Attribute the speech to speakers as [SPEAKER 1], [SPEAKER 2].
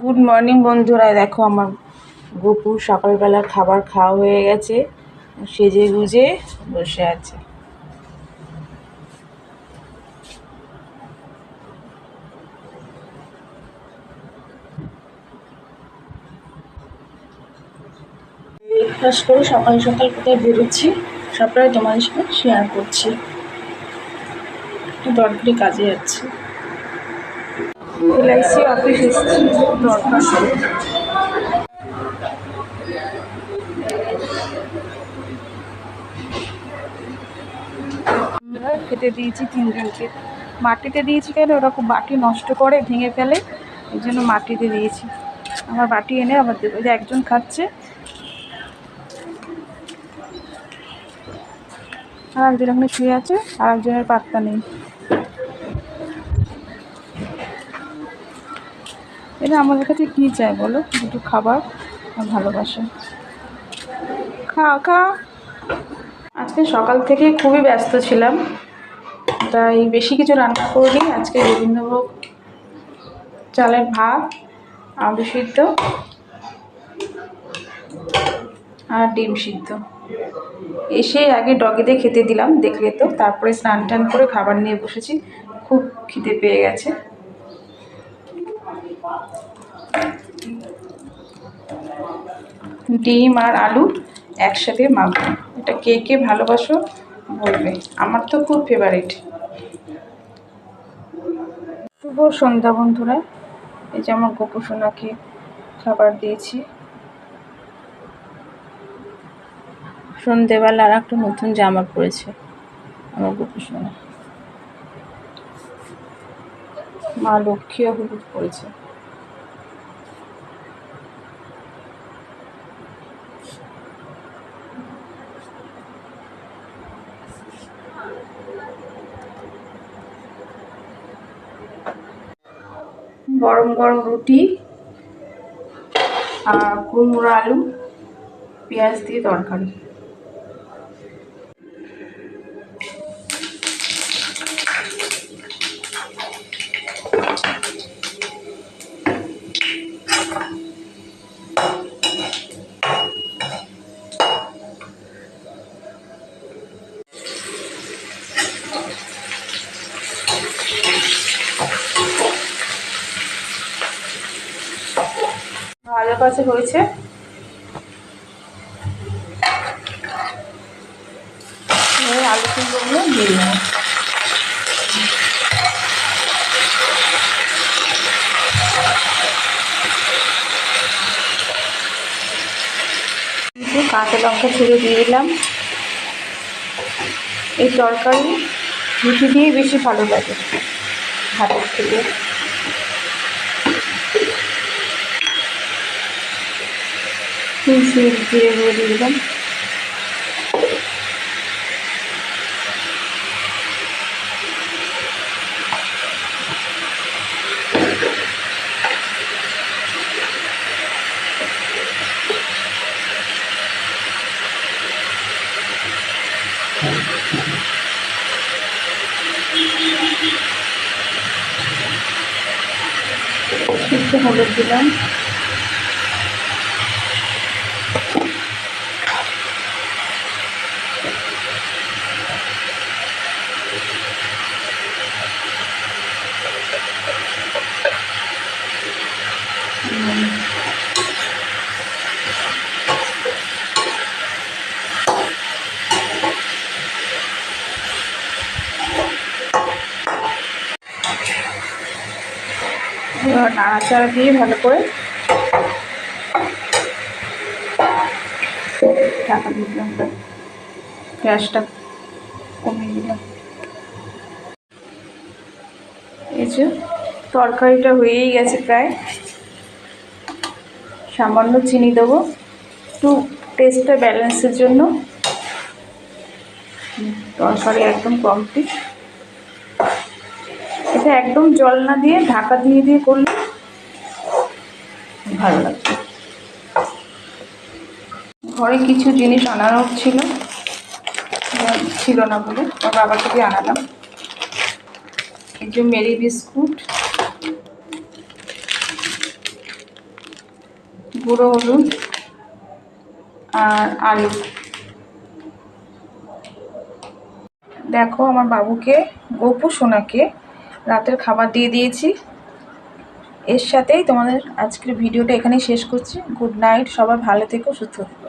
[SPEAKER 1] Good morning বন্ধুরা। দেখো, আমার গপু সকালবেলা খাবার খাওয়া হয়ে গেছে। সেজে গুজে বসে আছে। ব্রেকফাস্ট করে সকাল সকাল কোথায় বেরোচ্ছি, সবটাই তোমাদের সাথে শেয়ার করছি। দরকারি কাজে যাচ্ছি। এলআইসি অফিস এসেছি, দরকার। খেতে দিয়েছি তিনজনকে। মাটিতে দিয়েছি কেন? ওরা খুব বাটি নষ্ট করে, ভেঙে ফেলে। এই জন্য মাটিতে দিয়েছি। আমার বাটি এনে আবার দেবো। যে একজন খাচ্ছে। আর একজন এখানে শুয়ে আছে আর একজনের পাত্তা নেই। এটা আমাদের কাছে কী চাই বলো? দুটো খাবার ভালোবাসা। খা খা। আজকে সকাল থেকে খুবই ব্যস্ত ছিলাম, তাই বেশি কিছু রান্না করিনি। আজকে গোবিন্দভোগ চালের ভাত, আলু সিদ্ধ আর ডিম সিদ্ধ। এসে আগে ডগিতে খেতে দিলাম, দেখলে তো। তারপরে স্নান টান করে খাবার নিয়ে বসেছি। খুব খিদে পেয়ে গেছে। ডিম আর আলু একসাথে মাখবো এটা কে কে ভালোবাসো বলবে। আমার তো খুব ফেভারিট শুভ সন্ধ্যা বন্ধুরা। এই যে আমার গোপসোনাকে খাবার দিয়েছি। সন্ধেবেলা আর একটা নতুন জামা পরেছে আমার গোপসোনা। মা লক্ষ্মীও হলুদ পরেছে। গরম গরম রুটি আর কুমড়ো আলু পেঁয়াজ দিয়ে তরকারি। ভালো কাছে হয়েছে। আলু কুমড়োগুলো দিয়ে দেবো। কাঁচা লঙ্কা ছেড়ে দিয়ে দিলাম। এই তরকারি রুটি দিয়ে বেশি ভালো লাগে ভাতের থেকে। তুলসি জিরে গুঁড়ো দিয়ে দিলাম এবার নাড়াচাড়া দিয়ে ভালো করে ঢাকা দিলাম। গ্যাসটা কমিয়ে দিলাম। এই যে তরকারিটা হয়েই গেছে প্রায়। সামান্য চিনি দেবো। একটু টেস্টটা ব্যালেন্সের জন্য। তরকারি একদম কমপ্লিট এটা একদম জল না দিয়ে ঢাকা দিয়ে দিয়ে করলে ভালো লাগবে। ঘরে কিছু জিনিস আনানোর ছিল। ছিল না বলে আমার বাবা থেকে আনালাম। এই মেরি বিস্কুট, গুঁড়ো হলুদ আর আলু। দেখো আমার বাবুকে, গোপু সোনাকে রাতের খাবার দিয়ে দিয়েছি। এর সাথেই তোমাদের আজকের ভিডিওটা এখানেই শেষ করছি। গুড নাইট, সবাই ভালো থেকো, সুস্থ থেকো।